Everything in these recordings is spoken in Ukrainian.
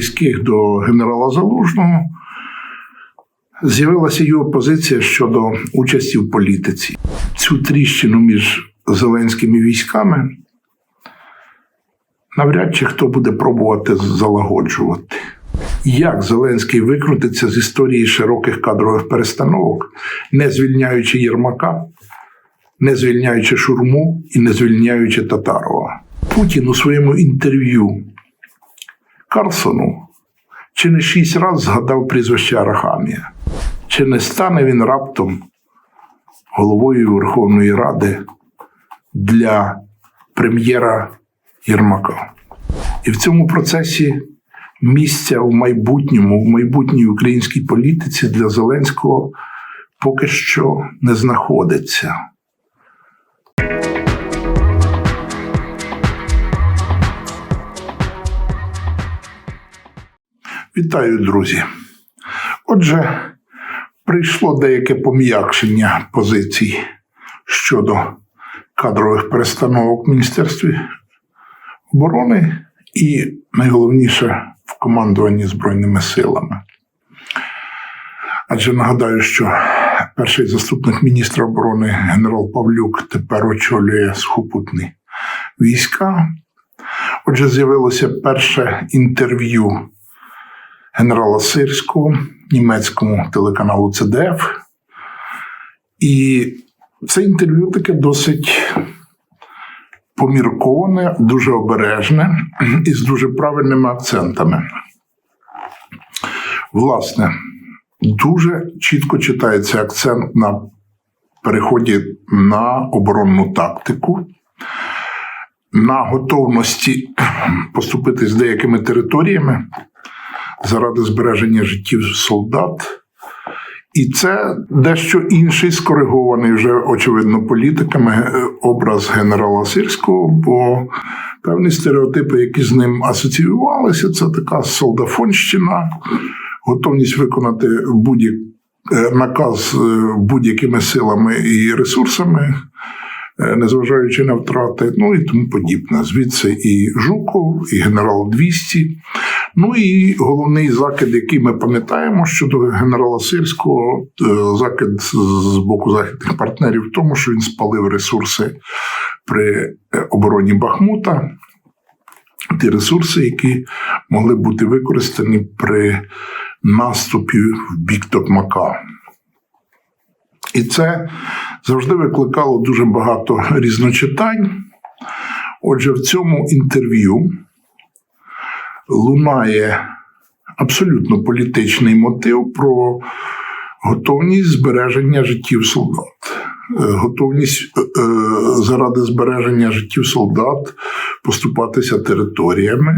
близьких до генерала Залужного, з'явилася його позиція щодо участі в політиці. Цю тріщину між зеленськими військами навряд чи хто буде пробувати залагоджувати. Як Зеленський викрутиться з історії широких кадрових перестановок, не звільняючи Єрмака, не звільняючи Шурму і не звільняючи Татарова? Путін у своєму інтерв'ю Карлсону чи не шість разів згадав прізвище Арахамія? Чи не стане він раптом головою Верховної Ради для прем'єра Єрмака? І в цьому процесі місця в майбутньому, в майбутній українській політиці для Зеленського поки що не знаходиться. Вітаю, друзі. Отже, прийшло деяке пом'якшення позицій щодо кадрових перестановок в Міністерстві оборони і найголовніше в командуванні Збройними силами. Адже нагадаю, що перший заступник міністра оборони генерал Павлюк тепер очолює сухопутні війська. Отже, з'явилося перше інтерв'ю генерала Сирського німецькому телеканалу ЦДФ. І це інтерв'ю таке досить помірковане, дуже обережне і з дуже правильними акцентами. Власне, дуже чітко читається акцент на переході на оборонну тактику, на готовності поступити з деякими територіями заради збереження життів солдат. І це дещо інший скоригований вже очевидно політиками е, образ генерала Сирського, бо певні стереотипи, які з ним асоціювалися, це така солдафонщина, готовність виконати будь-як е, наказ е, будь-якими силами і ресурсами, незважаючи на втрати, ну і тому подібне. Звідси і Жуков, і генерал 200. Ну і головний закид, який ми пам'ятаємо щодо генерала Сирського, е, закид з боку західних партнерів, в тому, що він спалив ресурси при е, обороні Бахмута. Ті ресурси, які могли бути використані при наступі в бік Токмака. І це завжди викликало дуже багато різночитань. Отже, в цьому інтерв'ю лунає абсолютно політичний мотив про готовність збереження життів солдат. Е, готовність е, е, заради збереження життів солдат поступатися територіями,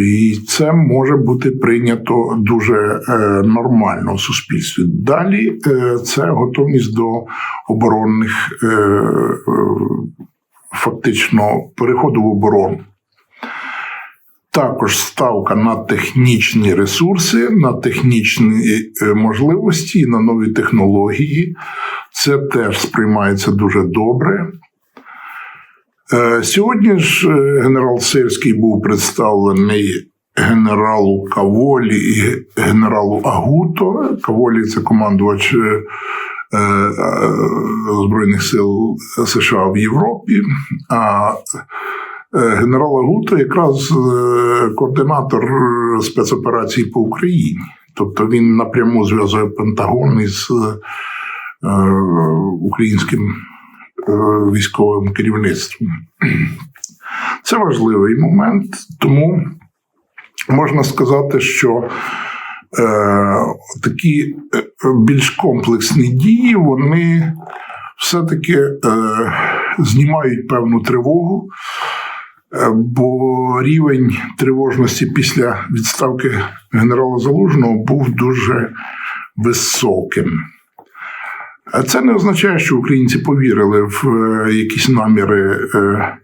і це може бути прийнято дуже нормально в суспільстві. Далі це готовність до оборонних, фактично, переходу в оборону. Також ставка на технічні ресурси, на технічні е, можливості, і на нові технології. Це теж сприймається дуже добре. Е, сьогодні ж е, генерал Сирський був представлений генералу Каволі і генералу Агуто. Каволі це командувач Збройних сил США в Європі. а генерала Гута якраз е, координатор спецоперацій по Україні. Тобто він напряму зв'язує Пентагон із е, українським військовим керівництвом. Це важливий момент, тому можна сказати, що такі більш комплексні дії вони все-таки знімають певну тривогу. Е, бо рівень тривожності після відставки генерала Залужного був дуже високим. Це не означає, що українці повірили в е, якісь наміри е,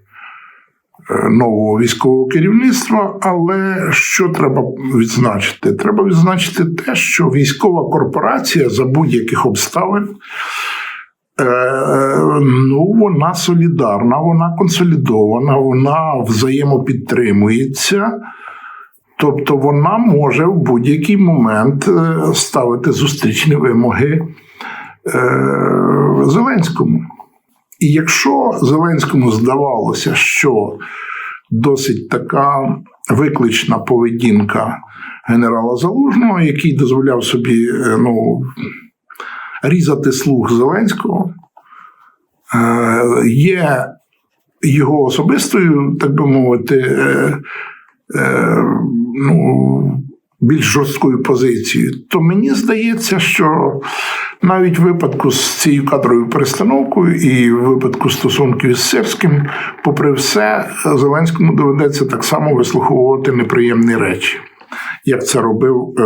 нового військового керівництва. Але що треба відзначити? Треба відзначити те, що військова корпорація за будь-яких обставин ну, вона солідарна, вона консолідована, вона взаємопідтримується. Тобто вона може в будь-який момент е, ставити зустрічні вимоги е, Зеленському. І якщо Зеленському здавалося, що досить така виклична поведінка генерала Залужного, який дозволяв собі е, ну, різати слух Зеленського, е, є його особистою, так би мовити, е, е, ну, більш жорсткою позицією, то мені здається, що навіть в випадку з цією кадровою перестановкою і в випадку стосунків із Сирським, попри все, Зеленському доведеться так само вислуховувати неприємні речі, як це робив е,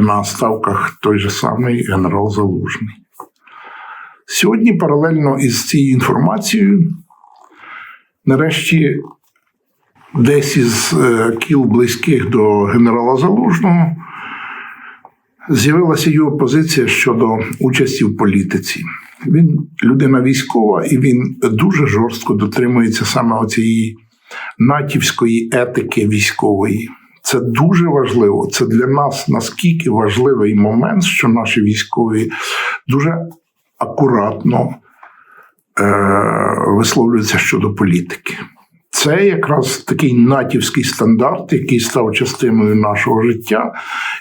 на ставках той же самий генерал Залужний. Сьогодні, паралельно із цією інформацією, нарешті десь із е, кіл близьких до генерала Залужного з'явилася його позиція щодо участі в політиці. Він людина військова, і він дуже жорстко дотримується саме цієї натівської етики військової. Це дуже важливо. Це для нас наскільки важливий момент, що наші військові дуже акуратно е- висловлюються щодо політики. Це якраз такий натівський стандарт, який став частиною нашого життя,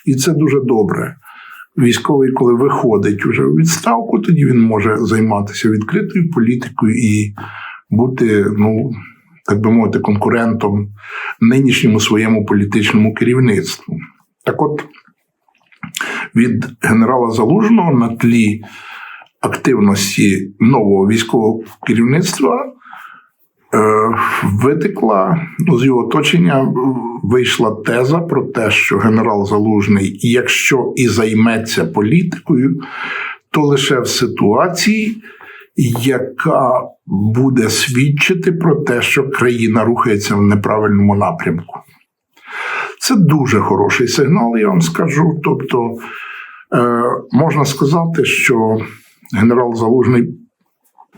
і це дуже добре. Військовий, коли виходить уже у відставку, тоді він може займатися відкритою політикою і бути, ну так би мовити, конкурентом нинішньому своєму політичному керівництву. Так от від генерала Залужного на тлі активності нового військового керівництва. Е, витекла ну, з його оточення, вийшла теза про те, що генерал Залужний, якщо і займеться політикою, то лише в ситуації, яка буде свідчити про те, що країна рухається в неправильному напрямку. Це дуже хороший сигнал, я вам скажу. Тобто, е, можна сказати, що генерал Залужний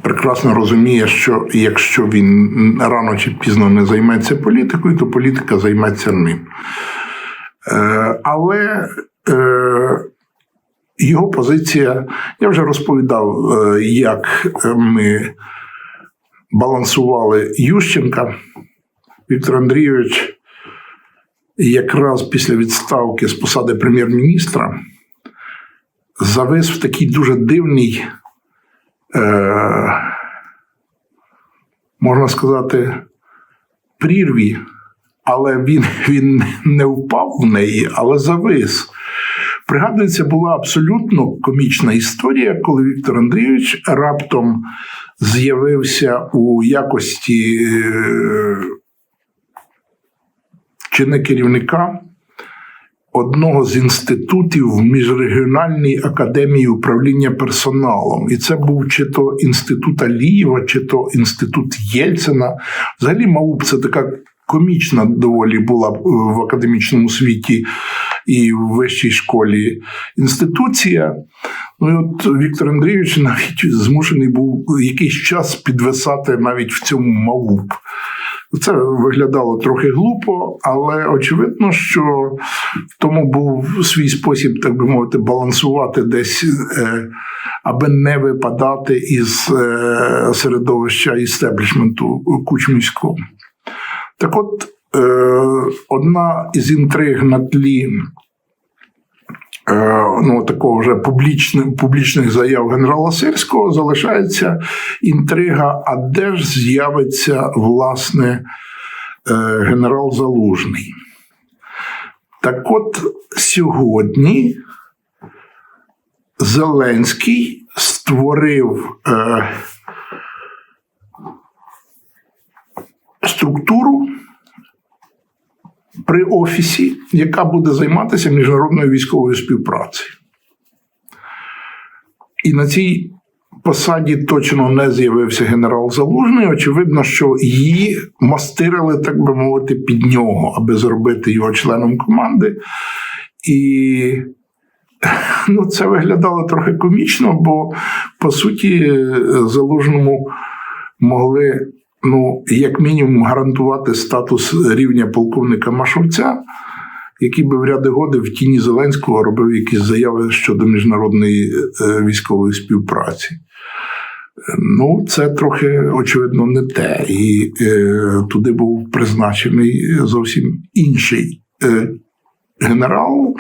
прекрасно розуміє, що якщо він рано чи пізно не займеться політикою, то політика займеться ним. Е, але е, його позиція, я вже розповідав, е, як ми балансували Ющенка. Віктор Андрійович якраз після відставки з посади прем'єр-міністра завис в такий дуже дивний е, можна сказати, прірві, але він, він не впав в неї, але завис. Пригадується, була абсолютно комічна історія, коли Віктор Андрійович раптом з'явився у якості е, чи не керівника одного з інститутів в міжрегіональній академії управління персоналом. І це був чи то інститут Алієва, чи то інститут Єльцина. Взагалі, МАУП це така комічна доволі була в академічному світі і в вищій школі інституція. Ну і от Віктор Андрійович навіть змушений був якийсь час підвисати навіть в цьому МАУП. Це виглядало трохи глупо, але очевидно, що в тому був свій спосіб, так би мовити, балансувати десь, е, аби не випадати із е, середовища істеблішменту кучмівського. Так от, е, одна із інтриг на тлі ну, такого вже публічних, публічних заяв генерала Сирського залишається інтрига, а де ж з'явиться власне е, генерал Залужний. Так от сьогодні Зеленський створив е, структуру при офісі, яка буде займатися міжнародною військовою співпрацею. І на цій посаді точно не з'явився генерал Залужний. Очевидно, що її мастирили, так би мовити, під нього, аби зробити його членом команди. І ну, це виглядало трохи комічно, бо по суті залужному могли ну, як мінімум, гарантувати статус рівня полковника Машовця, який би в ряди годи в тіні Зеленського робив якісь заяви щодо міжнародної е, військової співпраці. Ну, це трохи, очевидно, не те. І е, туди був призначений зовсім інший е, генерал,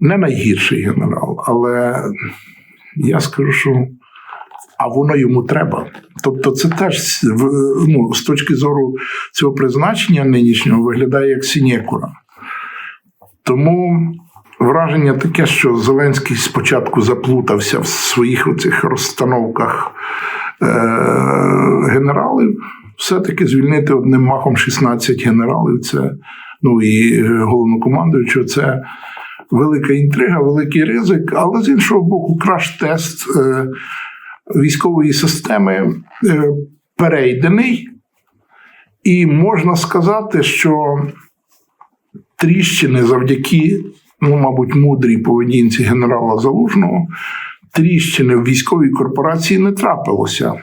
не найгірший генерал, але я скажу, що а воно йому треба. Тобто, це теж ну, з точки зору цього призначення нинішнього виглядає як сінєкура. Тому враження таке, що Зеленський спочатку заплутався в своїх оцих розстановках е- генералів. Все-таки звільнити одним махом 16 генералів, це ну і головнокомандуючого, це велика інтрига, великий ризик, але з іншого боку, краш-тест е, військової системи е, перейдений, і можна сказати, що тріщини завдяки, ну, мабуть, мудрій поведінці генерала Залужного, тріщини в військовій корпорації не трапилося.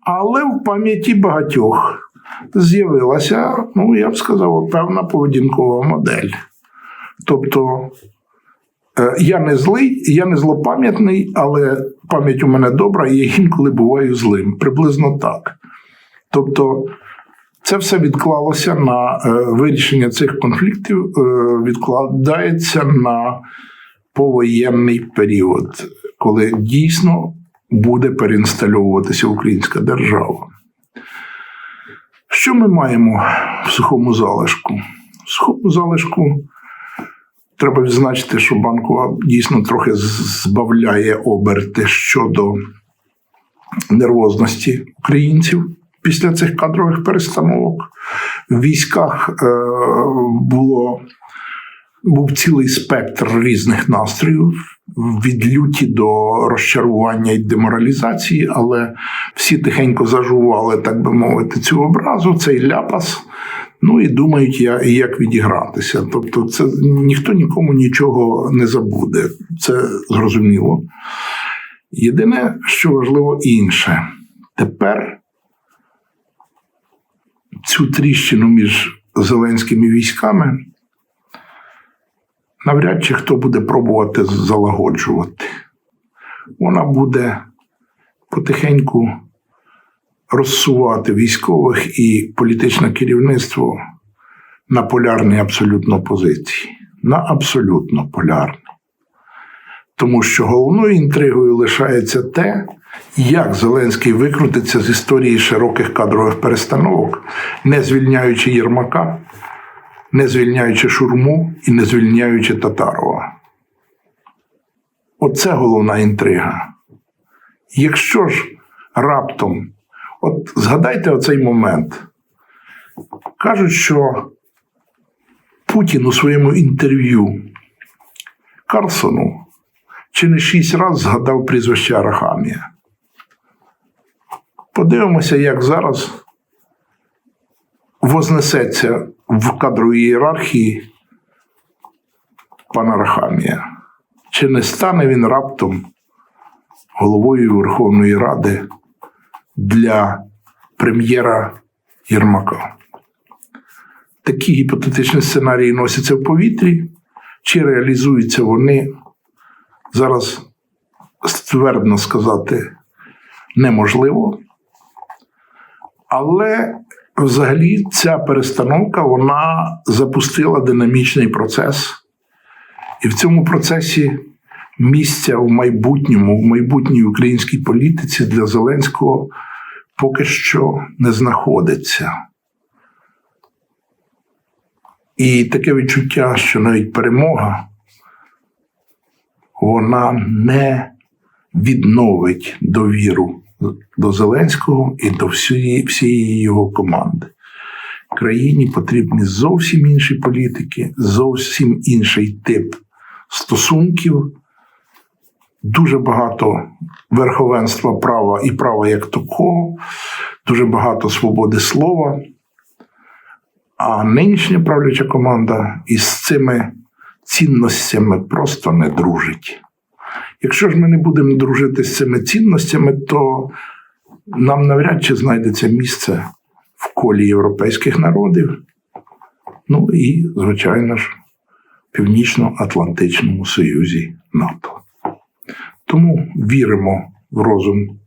Але в пам'яті багатьох з'явилася, ну, я б сказав, певна поведінкова модель. Тобто Е, Я не злий, я не злопам'ятний, але пам'ять у мене добра, і я інколи буваю злим. Приблизно так. Тобто, це все відклалося на е, вирішення цих конфліктів, е, відкладається на повоєнний період, коли дійсно буде переінстальовуватися українська держава. Що ми маємо в сухому залишку? В сухому залишку Треба відзначити, що банкова дійсно трохи збавляє оберти щодо нервозності українців після цих кадрових перестановок. В військах е, було, був цілий спектр різних настроїв. Від люті до розчарування і деморалізації, але всі тихенько зажували, так би мовити, цю образу, цей ляпас. Ну і думають, як відігратися. Тобто, це ніхто нікому нічого не забуде. Це зрозуміло. Єдине, що важливо інше, тепер цю тріщину між зеленськими військами навряд чи хто буде пробувати залагоджувати. Вона буде потихеньку розсувати військових і політичне керівництво на полярні абсолютно позиції. На абсолютно полярні. Тому що головною інтригою лишається те, як Зеленський викрутиться з історії широких кадрових перестановок, не звільняючи Єрмака, не звільняючи Шурму і не звільняючи Татарова. Оце головна інтрига. Якщо ж раптом От згадайте оцей момент. Кажуть, що Путін у своєму інтерв'ю Карлсону чи не шість разів згадав прізвище Арахамія. Подивимося, як зараз вознесеться в кадровій ієрархії пана Арахамія. Чи не стане він раптом головою Верховної Ради? Для прем'єра Єрмака. Такі гіпотетичні сценарії носяться в повітрі, чи реалізуються вони зараз ствердно сказати неможливо. Але взагалі ця перестановка вона запустила динамічний процес, і в цьому процесі місця в майбутньому, в майбутній українській політиці для Зеленського поки що не знаходиться. І таке відчуття, що навіть перемога вона не відновить довіру до Зеленського і до всієї, всієї його команди. Країні потрібні зовсім інші політики, зовсім інший тип стосунків дуже багато верховенства права і права як такого, дуже багато свободи слова. А нинішня правляча команда із цими цінностями просто не дружить. Якщо ж ми не будемо дружити з цими цінностями, то нам навряд чи знайдеться місце в колі європейських народів. Ну і, звичайно ж, Північно-Атлантичному Союзі НАТО. Тому віримо в розум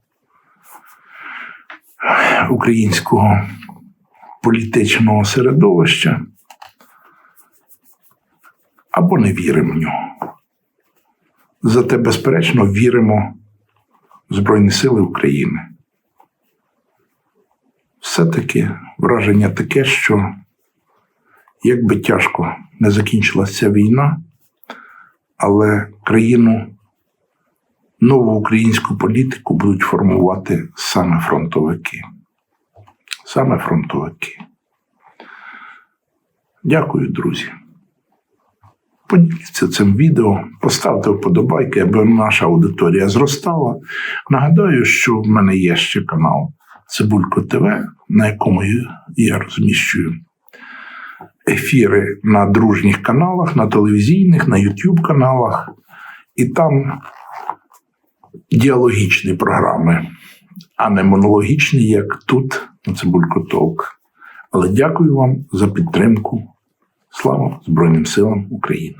українського політичного середовища або не віримо в нього. Зате, безперечно, віримо в Збройні Сили України. Все-таки враження таке, що як би тяжко не закінчилася ця війна, але країну, нову українську політику будуть формувати саме фронтовики. Саме фронтовики. Дякую, друзі. Поділіться цим відео, поставте вподобайки, аби наша аудиторія зростала. Нагадаю, що в мене є ще канал Цибулько ТВ, на якому я розміщую ефіри на дружніх каналах, на телевізійних, на YouTube каналах, і там діалогічні програми, а не монологічні, як тут, на Цибулько Толк. Але дякую вам за підтримку. Слава Збройним силам України!